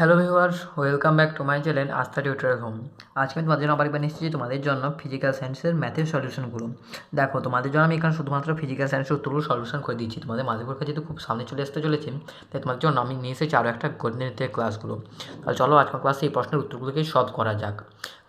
Hello viewers welcome back to my channel Astha tutorial home আজকে আমি তোমাদের জন্য আবার একবার নিশ্চয়ই তোমাদের জন্য ফিজিক্যাল সায়েন্সের ম্যাথের সলিউশনগুলো দেখো, তোমাদের জন্য আমি এখানে শুধুমাত্র ফিজিক্যাল সায়েন্সের উত্তরগুলো সলিউশন করে দিচ্ছি তোমাদের মাঝে পরীক্ষা যেহেতু খুব সামনে চলে আসতে চলেছে, তাই তোমাদের জন্য আমি নিয়ে এসেছি আরও একটা গণিতের ক্লাসগুলো তাহলে চলো আজকের ক্লাসে এই প্রশ্নের উত্তরগুলোকেই সলভ করা যাক।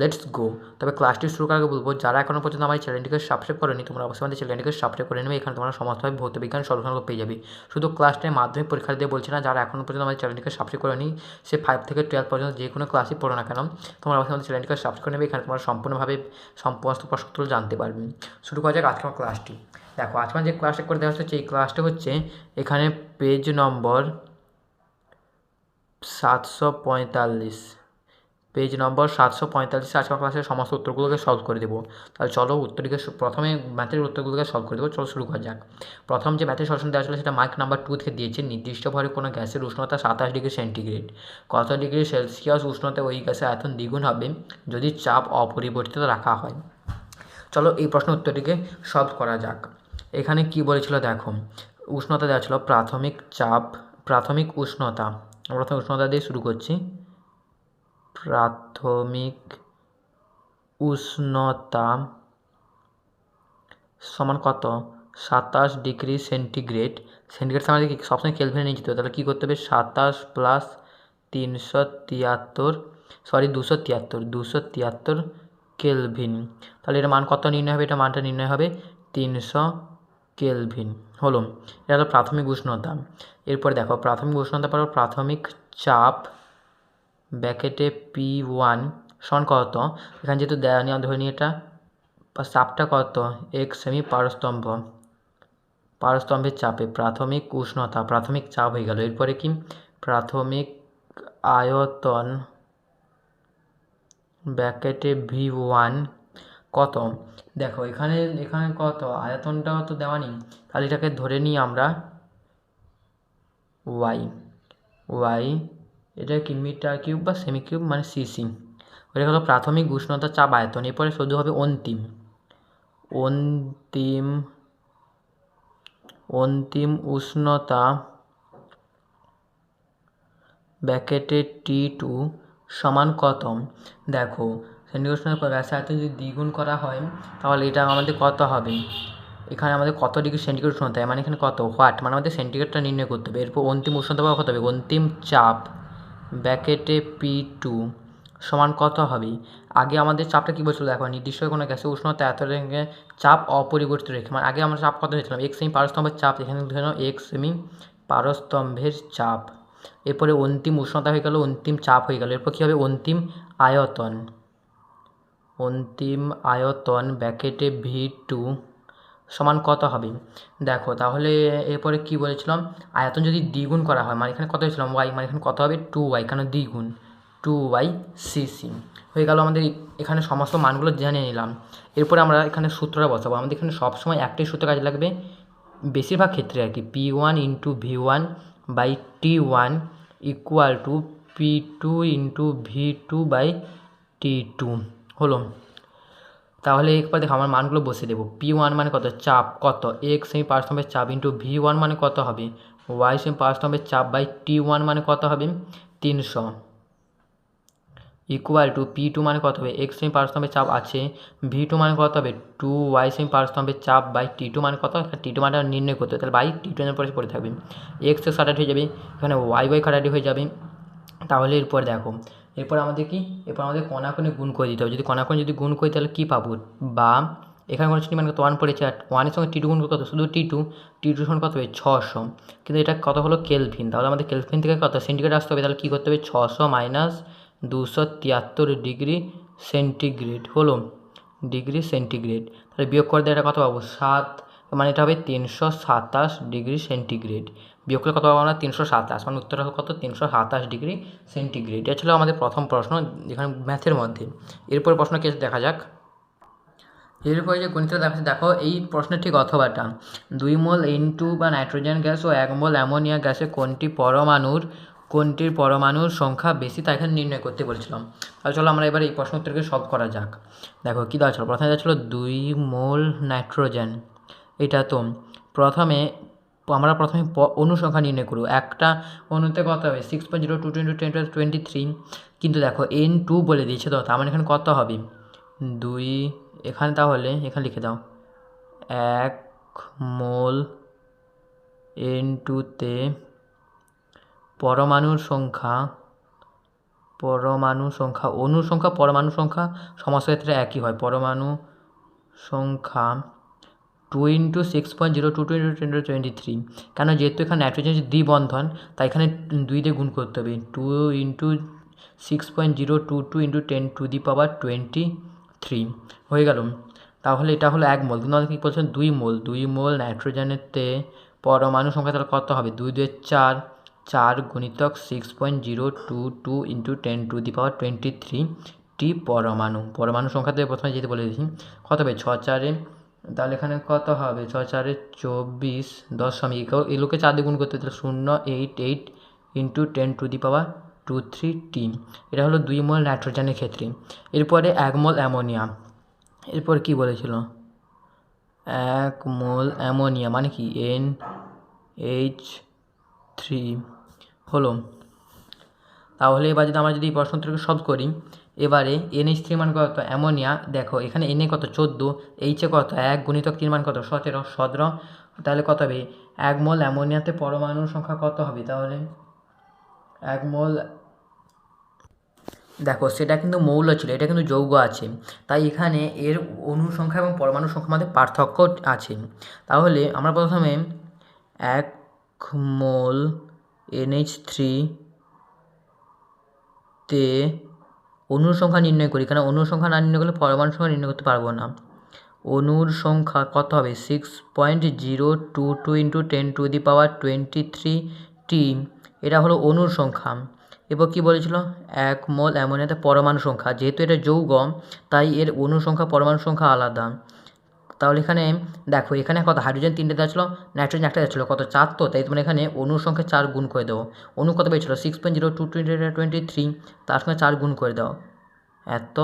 লেটস গো তবে ক্লাসটি শুরু করার আগে বলব, যারা এখনও পর্যন্ত আমার চ্যানেলটিকে সাবস্ক্রাইব করেনি, তোমরা অবশ্যই আমাদের চ্যানেলটিকে সাবস্ক্রাইব করে নেবে। এখানে তোমরা সমস্তভাবে ভৌত বিজ্ঞান সলিউশনগুলো পেয়ে যাবে। শুধু ক্লাসটায় মাধ্যমিক পরীক্ষা দিয়ে বলছি না, যারা এখনও পর্যন্ত আমাদের চ্যানেলটিকে সাবস্ক্রাইব করেনি, সে ফাইভ থেকে টুয়েলভ পর্যন্ত যে কোনো ক্লাসই পড়ো না কেন, তোমরা অবশ্যই আমাদের চ্যানেলটিকে সাবস্ক্রাইব করে নেবে, এখানে তোমরা সম্পূর্ণভাবে সমস্ত প্রশ্নগুলো জানতে পারবে। শুরু করা যাক আজকে আমার ক্লাসটি দেখো, আজকে যে ক্লাসটা করে দেওয়া হচ্ছে এই ক্লাসটা হচ্ছে এখানে পেজ নম্বর সাতশো পঁয়তাল্লিশ। পেজ নম্বর সাতশো পঁয়তাল্লিশে আজকের ক্লাসের সমস্ত উত্তরগুলোকে সলভ করে দেবো। তাহলে চলো উত্তরটিকে প্রথমে ম্যাথের উত্তরগুলোকে সলভ করে দেবো, চলো শুরু করা যাক। প্রথম যে ম্যাথের সলিউশন দেওয়া ছিল সেটা মার্ক নাম্বার টু থেকে দিয়েছে, নির্দিষ্ট ভরে কোনো গ্যাসের উষ্ণতা সাতাশ ডিগ্রি সেন্টিগ্রেড। কত ডিগ্রি সেলসিয়াস উষ্ণতা ওই গ্যাসের আয়তন দ্বিগুণ হবে? যদি চাপ অপরিবর্তিত রাখা হয়। চলো এই প্রশ্ন উত্তরটিকে সলভ করা যাক। এখানে কি বলেছিল দেখো, উষ্ণতা দেওয়া ছিল প্রাথমিক চাপ, প্রাথমিক উষ্ণতা। আমরা প্রথমে উষ্ণতা দিয়ে শুরু করছি। প্রাথমিক উষ্ণতা সমান কত? সাতাশ ডিগ্রি সেন্টিগ্রেড। সেন্টিগ্রেড আমাদের সবসময় কেলভিনে নিয়ে যেতে হবে তাহলে কী করতে হবে? সাতাশ প্লাস তিনশো তিয়াত্তর সরি দুশো তিয়াত্তর দুশো তিয়াত্তর কেলভিন তাহলে এটা মান কত নির্ণয় হবে? এটা মানটা নির্ণয় হবে তিনশো কেলভিন হলো, এটা হলো প্রাথমিক উষ্ণতা। এরপর দেখো, প্রাথমিক উষ্ণতা পর প্রাথমিক চাপ ব্যাকেটে পি ওয়ান সমান কত? এখানে যেহেতু দেওয়া নিয়ে ধরে নিই এটা চাপটা কত? এক সেমি পারস্তম্ভ। পারস্তম্ভের চাপে প্রাথমিক উষ্ণতা, প্রাথমিক চাপ হয়ে গেল। এরপরে কি? প্রাথমিক আয়তন ব্যাকেটে ভি ওয়ান কত? দেখো, এখানে এখানে কত? আয়তনটাও তো দেওয়া নেই। তাহলে এটাকে ধরে নিই আমরা ওয়াই। ওয়াই এটা কি মিটার কিউব বা সেমি কিউব মানে সিসি ওটা হলো প্রাথমিক উষ্ণতা চাপ আয়তন। এরপরে শুধু হবে অন্তিম। অন্তিম অন্তিম উষ্ণতা ব্যাকেটে টি টু সমান কত? দেখো সেন্টিগ্রেড উষ্ণতা গ্যাসের আয়তন যদি দ্বিগুণ করা হয়, তাহলে এটা আমাদের কত হবে? এখানে আমাদের কত ডিগ্রি সেন্টিগ্রেড উষ্ণতা? মানে এখানে কত? হোয়াট? মানে আমাদের সেন্টিগ্রেডটা নির্ণয় করতে হবে। এরপর অন্তিম উষ্ণতা কত হবে? অন্তিম চাপ। ব্যাকেটে পি টু সমান কত হবে? আগে আমাদের চাপটা কী বলছিল? দেখো নির্দিষ্ট কোনো গ্যাসের উষ্ণতা এত চাপ অপরিবর্তিত রেখে মানে আগে আমরা চাপ কত হয়েছিলাম এক সেমি পারস্তম্ভের চাপ, এখানে ধরে নাও এক সেমি পারস্তম্ভের চাপ। এরপরে অন্তিম উষ্ণতা হয়ে গেল, অন্তিম চাপ হয়ে গেল। এরপর কী হবে? অন্তিম আয়তন। অন্তিম আয়তন ব্যাকেটে ভি টু সমান কত হবে? দেখো, তাহলে এরপরে কি বলেছিলাম? আয়তন যদি দ্বিগুণ করা হয় মানে এখানে কত হয়েছিলাম ওয়াই মানে এখানে কত হবে? টু ওয়াই কেন দ্বিগুণ টু ওয়াই সিসি হয়ে গেল আমাদের এখানে সমস্ত মানগুলো জেনে নিলাম। এরপরে আমরা এখানে সূত্রটা বসাবো। আমাদের এখানে সবসময় একটাই সূত্র কাজে লাগবে। বেশিরভাগ ক্ষেত্রে আর কি P one into V one by T one equal to P two into V two by T two হলো। তাহলে একবার দেখো আমার মানগুলো বসিয়ে দেবো। পি ওয়ান মানে কত? চাপ কত? এক্স সেমি পারস্তম্ভের চাপ ইন্টু ভি ওয়ান মানে কত হবে? ওয়াই সেমি পারস্তম্ভের চাপ বাই টি ওয়ান মানে কত হবে? তিনশো। ইকুয়াল টু পি টু মানে কত হবে? এক্স সেমি পারস্তম্ভের চাপ আছে। ভি টু মানে কত হবে? টু ওয়াই সেমি পারস্তম্ভের চাপ বাই টি টু মানে কত? টি টু মানে নির্ণয় করতে হবে। তাহলে বাই টি টু পরে পড়ে থাকবে। এক্স এক্স কাটাটি হয়ে যাবে। এখানে ওয়াই ওয়াই কাটাটি হয়ে যাবে। তাহলে এরপর দেখো। এরপর আমাদের কি? এরপর আমাদের কণাকণি গুণ করে দিতে হবে। যদি কণাকণি যদি গুণ করি, তাহলে কী পাবো? বা এখানে কোনো চিনি মানে কত ওয়ান পড়েছে আর ওয়ানের সঙ্গে টি টু গুণ কত শুধু টি টু টি টু সমান কত হবে? ছশো। কিন্তু এটা কত হলো? কেলভিন তাহলে আমাদের কেলভিন থেকে কত? সেন্টিগ্রেড আসতে হবে। তাহলে কী করতে হবে? ছশো মাইনাস দুশো তিয়াত্তর ডিগ্রি সেন্টিগ্রেড হলো ডিগ্রি সেন্টিগ্রেড তাহলে বিয়োগ করে দিয়ে এটা কত পাবো? সাত। মানে এটা হবে তিনশো সাতাশ ডিগ্রি সেন্টিগ্রেড বিয়োগ করলে কত পাবো আমরা? তিনশো সাতাশ। মানে উত্তরটা কত? তিনশো সাতাশ ডিগ্রি সেন্টিগ্রেড। এটা ছিল আমাদের প্রথম প্রশ্ন যেখানে ম্যাথের মধ্যে। এরপর প্রশ্ন কে দেখা যাক। এরপরে যে গণিতটা দেখা দেখো, এই প্রশ্নের ঠিক অথবাটা। দুই মোল এন টু বা নাইট্রোজেন গ্যাস ও এক মোল অ্যামোনিয়া গ্যাসে কোনটি পরমাণুর, কোনটির পরমাণুর সংখ্যা বেশি তা এখানে নির্ণয় করতে বলেছিলাম। তাহলে চলো আমরা এবার এই প্রশ্ন উত্তরকে সলভ করা যাক। দেখো, কী দেওয়া ছিল? প্রথমে দেওয়া ছিল দুই মোল নাইট্রোজেন। এটা তো প্রথমে আমরা প্রথমে অনুসংখ্যা নির্ণয় করব। একটা অনুতে কত হবে? Six point zero two twenty ten twenty three কিন্তু দেখো এন টু বলে দিয়েছে তো, তার মানে এখানে কত হবে? দুই। এখানে তাহলে, এখানে লিখে দাও। এক মোল এন টুতে পরমাণুর সংখ্যা, পরমাণু সংখ্যা, অনুসংখ্যা, পরমাণু সংখ্যা সমস্ত ক্ষেত্রে একই হয়। পরমাণু সংখ্যা two into six point zero two two into ten to twenty three কেন? যেহেতু এখানে নাইট্রোজেন দ্বিবন্ধন, তাই এখানে দুই দিয়ে গুণ করতে হবে। Two into six point zero two two into ten to the power twenty three হয়ে গেল। তাহলে এটা হলো এক মোল। কিন্তু আমাদের কী বলছেন? দুই মোল। দুই মোল নাইট্রোজেনেতে পরমাণু সংখ্যা তাহলে কত হবে? দুই দুই চার। চার গুণিতক six point zero two two into ten to the power twenty three টি পরমাণু। পরমাণু সংখ্যাতে প্রথমে যেতে বলে দিয়েছি, কত হবে? ছ, চারে তাহলে এখানে কত হবে? ছ চারে চব্বিশ দশমিক। এগুলোকে চার দিয়ে গুণ করতে তাহলে শূন্য eight eight into ten to the power two three টি এটা হলো দুই মোল নাইট্রোজেনের ক্ষেত্রে। এরপরে এক মোল অ্যামোনিয়া। এরপর কি বলেছিল? এক মোল অ্যামোনিয়া মানে কি? এন এইচ থ্রি হলো। তাহলে এবার যদি আমরা যদি এই প্রশ্নটিকে সলভ করি এবারে এনএইচ থ্রি মান কত অ্যামোনিয়া, দেখো এখানে এনে কত চোদ্দ এইচে কত এক, গুণিতক তিন মান কত সতেরো সতেরো, তাহলে কত হবে? এক মোল অ্যামোনিয়াতে পরমাণুর সংখ্যা কত হবে তাহলে? এক মোল, দেখো সেটা কিন্তু মৌল ছিল, এটা কিন্তু যৌগ আছে, তাই এখানে এর অণু সংখ্যা এবং পরমাণু সংখ্যার মধ্যে পার্থক্য আছে। তাহলে আমরা প্রথমে এক মোল এনএইচ থ্রি তে অণুর সংখ্যা নির্ণয় করি কারণ অণুর সংখ্যা না নির্ণয় করলে পরমাণু সংখ্যা নির্ণয় করতে পারব না। অনুর সংখ্যা কত হবে? Six point zero two two into ten to the power twenty three টি এটা হলো অণুর সংখ্যা। এরপর কী বলেছিল? এক মোল অ্যামোনিয়াতে পরমাণু সংখ্যা, যেহেতু এটা যৌগ তাই এর অণু সংখ্যা, পরমাণু সংখ্যা আলাদা। তাহলে এখানে দেখো, এখানে কত? হাইড্রোজেন তিনটে দেওয়া ছিল নাইট্রোজেন একটা দেওয়া ছিল কত? চার তো, তাই তোমার এখানে অনুর সংখ্যা চার গুণ করে দেবো অনু কত পেয়েছিল? Six point zero two twenty twenty three তার সঙ্গে চার গুণ করে দাও। এত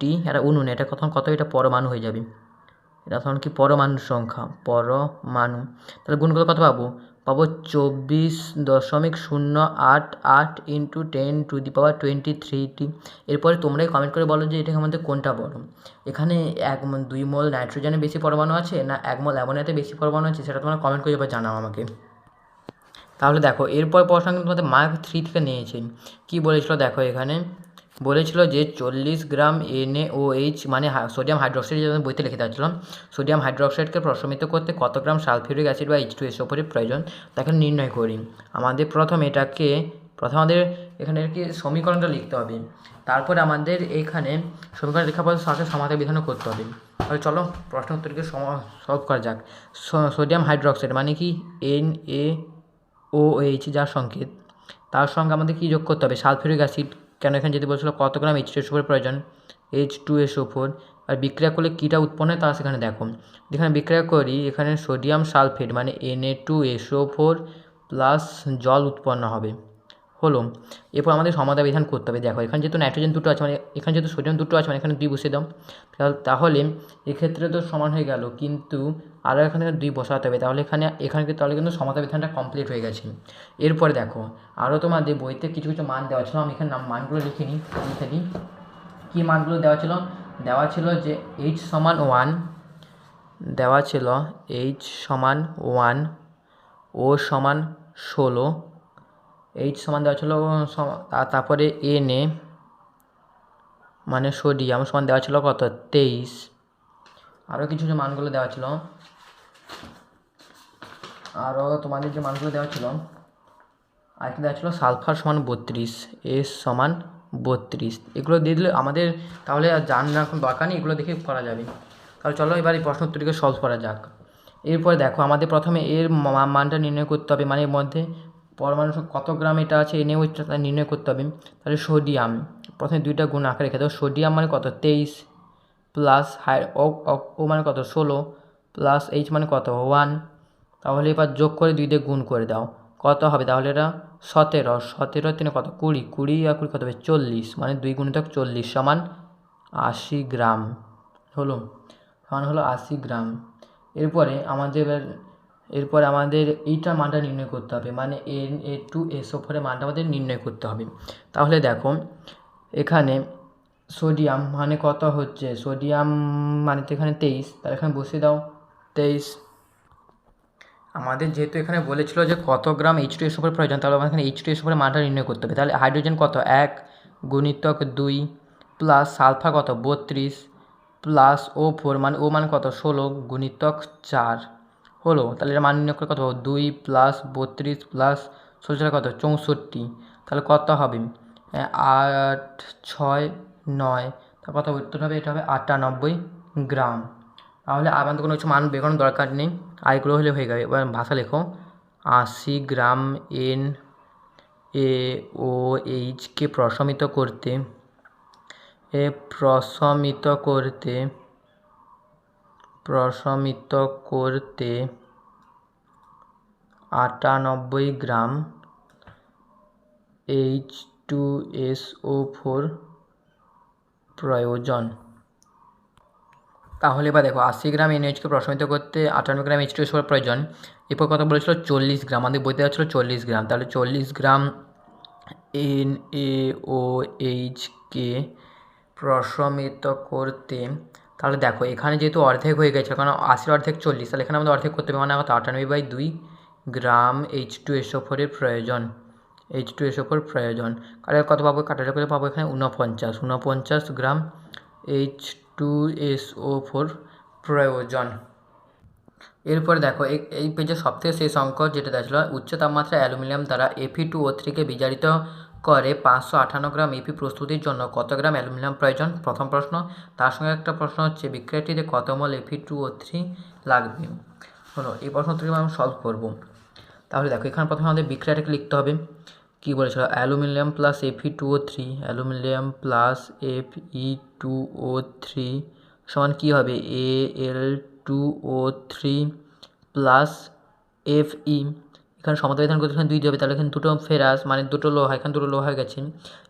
টি, এটা নেই, এটা কখন কত? এটা পরমাণু হয়ে যাবে। এটা তখন কি পরমাণুর সংখ্যা? পরমাণু। তাহলে গুণ করে কত পাবো? পাবো চব্বিশ দশমিক শূন্য আট আট into ten to the power twenty thirty এরপরে তোমরাই কমেন্ট করে বলো যে এটাকে আমাদের কোনটা বড় এখানে এক দুই মোল নাইট্রোজেনে বেশি পরমাণু আছে না এক মোল অ্যামোনিয়াতে বেশি পরমাণু আছে সেটা তোমরা কমেন্ট করে এবার জানাও আমাকে। তাহলে দেখো, এরপর প্রশ্ন কিন্তু তোমাদের মার্ক থ্রি থেকে নিয়েছে। কী বলেছিল দেখো এখানে? বলেছিল যে চল্লিশ gram N A O H মানে সোডিয়াম হাইড্রোক্সাইড যেমন বইতে লিখে দেওয়া সোডিয়াম হাইড্রোক্সাইডকে প্রশমিত করতে কত গ্রাম সালফিউরিক অ্যাসিড বা এইচ টু এস ওপরের প্রয়োজন, তাকে নির্ণয় করি। আমাদের প্রথম এটাকে, প্রথম আমাদের এখানে কি সমীকরণটা লিখতে হবে। তারপরে আমাদের এখানে সমীকরণ লেখার পর সাথে সমাধান বিধানও করতে হবে। তাহলে চলো প্রশ্ন উত্তরকে সলভ করা যাক। সোডিয়াম হাইড্রোক্সাইড মানে কি? এন এ ও এইচ যার সংকেত। তার সঙ্গে আমাদের কী যোগ করতে হবে? সালফিউরিক অ্যাসিড কেন এখানে যেতে বলছিল? কত গ্রাম এইচ টু প্রয়োজন? এইচ টু এস ফোর আর বিক্রিয়া করলে কীটা উৎপন্ন হয় তা সেখানে দেখো। যেখানে বিক্রিয়া করি, এখানে সোডিয়াম সালফেট মানে N A two SO four plus জল উৎপন্ন হবে। হলো এরপর আমাদের সমাধা বিধান করতে হবে। দেখো, এখানে যেহেতু নাইট্রোজেন দুটো আছে মানে এখানে যেহেতু সোডিয়াম দুটো আছে মানে এখানে দুই বসিয়ে দাও। তাহলে- এক্ষেত্রে তো সমান হয়ে গেল, কিন্তু আরও এখানে দুই বসাতে হবে। তাহলে এখানে এখানে তাহলে কিন্তু সমাধা বিধানটা কমপ্লিট হয়ে গেছে। এরপরে দেখো, আরও তোমাদের বইতে কিছু কিছু মান দেওয়া ছিল। আমি এখানে নাম, মানগুলো লিখে নিই, লিখে দিই কী মানগুলো দেওয়া ছিল? দেওয়া ছিল যে এইচ সমান ওয়ান দেওয়া ছিল এইচ সমান ওয়ান ও সমান ষোলো এইচ সমান দেওয়া ছিল তারপরে এন এ মানে সোডিয়াম সমান দেওয়া ছিল কত? তেইশ। আরও কিছু যে মানগুলো দেওয়া ছিল আরও তোমাদের যে মানগুলো দেওয়া ছিল, আরেকটা দেওয়া ছিল সালফার সমান বত্রিশ এস সমান বত্রিশ। এগুলো দিয়ে দিলে আমাদের তাহলে আর জান না এখন দরকার নেই, এগুলো দেখে করা যাবে। তাহলে চলো এবার এই প্রশ্ন উত্তরটিকে সলভ করা যাক। এরপরে দেখো, আমাদের প্রথমে এর মানটা নির্ণয় করতে হবে মানে এর মধ্যে পরমাণু কত গ্রাম এটা আছে? এনে ওইটা তা নির্ণয় করতে হবে। তাহলে সোডিয়াম। প্রথমে দুইটা গুণ আকারে রেখে দেবো। সোডিয়াম মানে কত? তেইশ প্লাস হাই ও মানে কত? ষোলো প্লাস এইচ মানে কত? ওয়ান। তাহলে এবার যোগ করে দুই দিয়ে গুণ করে দাও। কত হবে? তাহলে এটা সতেরো। সতেরো তিনে কত? কুড়ি। কুড়ি আর কুড়ি কত হবে? চল্লিশ। মানে দুই গুণিতক চল্লিশ সমান আশি গ্রাম। হলো? সমান হলো আশি গ্রাম। এরপরে আমাদের এবার এরপর আমাদের এইটার মানটা নির্ণয় করতে হবে। মানে এন, এ টু এসও ফোরের মানটা আমাদের নির্ণয় করতে হবে। তাহলে দেখো, এখানে সোডিয়াম মানে কত হচ্ছে? সোডিয়াম মানে তো এখানে তেইশ। তাহলে এখানে বসিয়ে দাও। তেইশ। আমাদের যেহেতু এখানে বলেছিল যে কত গ্রাম এইচ টু এস ওপর প্রয়োজন, তাহলে আমাদের এখানে এইচ টু এস ওপরে মানটা নির্ণয় করতে হবে। তাহলে হাইড্রোজেন কত? এক গুণিতক দুই প্লাস সালফা কত? বত্রিশ প্লাস ও ফোর মানে ও মানে কত? ষোলো গুণিতক চার। হলো, তাহলে এটা মান নির্ণয় করে কত? দুই প্লাস বত্রিশ প্লাস ষোলো কত? চৌষট্টি। তাহলে কত হবে? আট, ছয়, নয়। তা কত উত্তর হবে, এটা হবে আটানব্বই গ্রাম। তাহলে আমাদের কোনো কিছু মান বের দরকার নেই। আর এগুলো হলে হয়ে যাবে। এবার ভাষা লেখো। আশি গ্রাম এন এ ও এইচকে প্রশমিত করতে। এ প্রশমিত করতে প্রশমিত করতে আটানব্বই gram H two S O four প্রয়োজন। তাহলে এবার দেখো, আশি গ্রাম এনএইচকে প্রশমিত করতে আটানব্বই gram H two S four প্রয়োজন। এরপর কথা বলেছিল চল্লিশ গ্রাম, আমাদের বইতে দেওয়া ছিল চল্লিশ গ্রাম। তাহলে চল্লিশ গ্রাম এন এ ও এইচকে প্রশমিত করতে তাহলে দেখো, এখানে যেহেতু অর্ধেক হয়ে গেছে, কারণ আশির অর্ধেক চল্লিশ, তাহলে এখানে আমাদের অর্ধেক করতে হবে মানে আটানব্বই বাই দুই গ্রাম এইচ টু এসও ফোরের প্রয়োজন। এইচ টু এসও ফোর প্রয়োজন। কাটার কত পাবো? কাটার করে পাবো এখানে ঊনপঞ্চাশ। ঊনপঞ্চাশ gram H two SO four প্রয়োজন। এরপর দেখো এই পেজের সবথেকে শেষ অঙ্ক যেটা দেখছিল উচ্চ তাপমাত্রায় অ্যালুমিনিয়াম দ্বারা এফি টু ও থ্রিকে বিজারিত করে পাঁচশো আটান্ন গ্রাম এপি প্রস্তুতির জন্য কত গ্রাম অ্যালুমিনিয়াম প্রয়োজন? প্রথম প্রশ্ন। তার সঙ্গে একটা প্রশ্ন হচ্ছে বিক্রিয়াটিতে কত mole AP two O three লাগবে? হলো এই প্রশ্নটিকে আমি সলভ করব। তাহলে দেখো, এখানে প্রথমে আমাদের বিক্রিয়াটাকে লিখতে হবে। কী বলেছিল? Aluminium plus F E two O three, aluminium plus F E two O three সমান কী হবে? A L two O three plus F E. এখানে সমাধান করতে এখানে দুই হবে তাহলে এখানে দুটো ফেরাস মানে দুটো লোহা, এখানে দুটো লোহা হয়ে গেছে।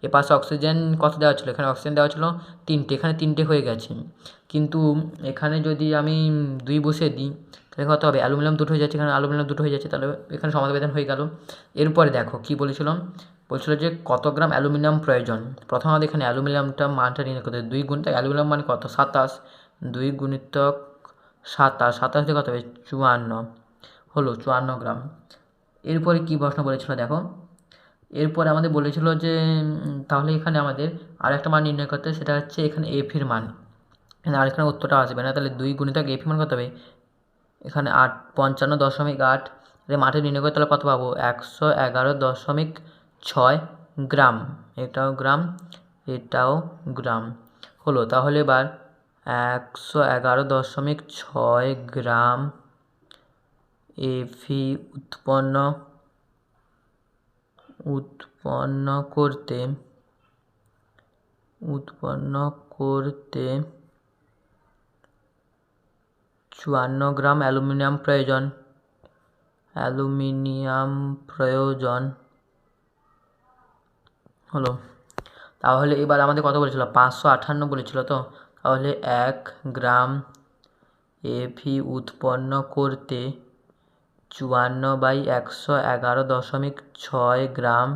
এ পাশে অক্সিজেন কত দেওয়া ছিল? এখানে অক্সিজেন দেওয়া ছিল তিনটে, এখানে তিনটে হয়ে গেছে। কিন্তু এখানে যদি আমি দুই বসে দিই, তাহলে কত হবে? অ্যালুমিনিয়াম দুটো হয়ে যাচ্ছে, এখানে অ্যালুমিনিয়াম দুটো হয়ে যাচ্ছে, তাহলে এখানে সমাধান হয়ে গেল। এরপরে দেখো, কী বলেছিল? বলছিল যে কত গ্রাম অ্যালুমিনিয়াম প্রয়োজন? প্রথম আমাদের এখানে অ্যালুমিনিয়ামটা মানটা নির্ণয় করতে দুই গুণিতক অ্যালুমিনিয়াম মানে কত? সাতাশ। দুই গুণিতক সাতাশ সাতাশ দিয়ে কত হবে? চুয়ান্ন। হলো চুয়ান্ন গ্রাম। এরপরে কী প্রশ্ন বলেছিল দেখো? এরপরে আমাদের বলেছিল যে তাহলে এখানে আমাদের আর একটা মান নির্ণয় করতে সেটা হচ্ছে এখানে এফির মান। এখানে আর এখানে উত্তরটা আসবে না, তাহলে দুই গুণিতক এফি মান কত হবে? এখানে আট, পঞ্চান্ন দশমিক আট এটা মাঠে নির্ণয় করতে তাহলে কত পাবো? একশো এগারো দশমিক ছয় গ্রাম। এটাও গ্রাম এটাও গ্রাম। হলো, তাহলে এবার একশো এগারো দশমিক ছয় গ্রাম এফি উৎপন্ন উৎপন্ন করতে উৎপন্ন করতে চুয়ান্ন গ্রাম অ্যালুমিনিয়াম প্রয়োজন। অ্যালুমিনিয়াম প্রয়োজন। হলো। তাহলে এবার আমাদের কত বলেছিল? পাঁচশো আটান্ন বলেছিল তো? তাহলে এক গ্রাম এফি উৎপন্ন করতে চুয়ান্ন বাই একশো এগারো দশমিক ছয় গ্রাম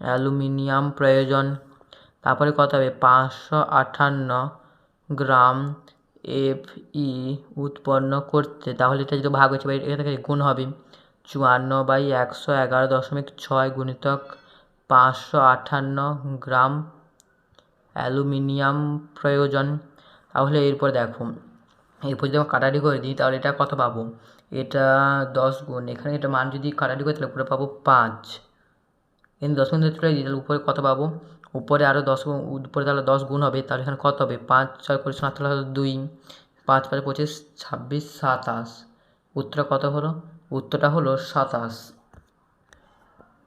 অ্যালুমিনিয়াম প্রয়োজন। তারপরে কত হবে? পাঁচশো আটান্ন গ্রাম এফ ই উৎপন্ন করতে। তাহলে এটা যদি ভাগ হচ্ছে এটা থেকে গুণ হবে। চুয়ান্ন বাই একশো এগারো দশমিক ছয় গুণিতক পাঁচশো আটান্ন গ্রাম অ্যালুমিনিয়াম প্রয়োজন। তাহলে এরপর দেখো, এরপর যদি আমরা কাটারি করে দিই, তাহলে এটা কত পাবো? এটা দশ গুণ। এখানে এটা মান যদি কাটারি করি তাহলে উপরে পাবো পাঁচ। কিন্তু দশ গুণ দিই, তাহলে উপরে কত পাবো? উপরে আরও দশ গুণ, উপরে তাহলে দশ গুণ হবে, তাহলে এখানে কত হবে? পাঁচ ছয় করে সাত, তাহলে দুই। পাঁচ পাঁচ পঁচিশ, ছাব্বিশ, সাতাশ। উত্তরটা কত হলো? উত্তরটা হলো সাতাশ।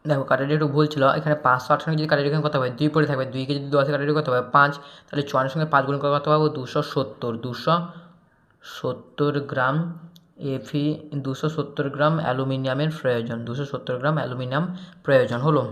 দেখো কাটারি একটু ভুল ছিল। এখানে পাঁচশো আটান্ন যদি কাটারি এখানে কত হবে? দুই পরে থাকবে। দুইকে যদি দশে কাটারি কত হবে? পাঁচ। তাহলে চুয়ান্নের সঙ্গে পাঁচ গুণ কত পাবো? দুশো সত্তর। দুশো সত্তর গ্রাম এফি দুশো সত্তর গ্রাম অ্যালুমিনিয়ামের প্রয়োজন। দুশো সত্তর গ্রাম অ্যালুমিনিয়াম প্রয়োজন। হলো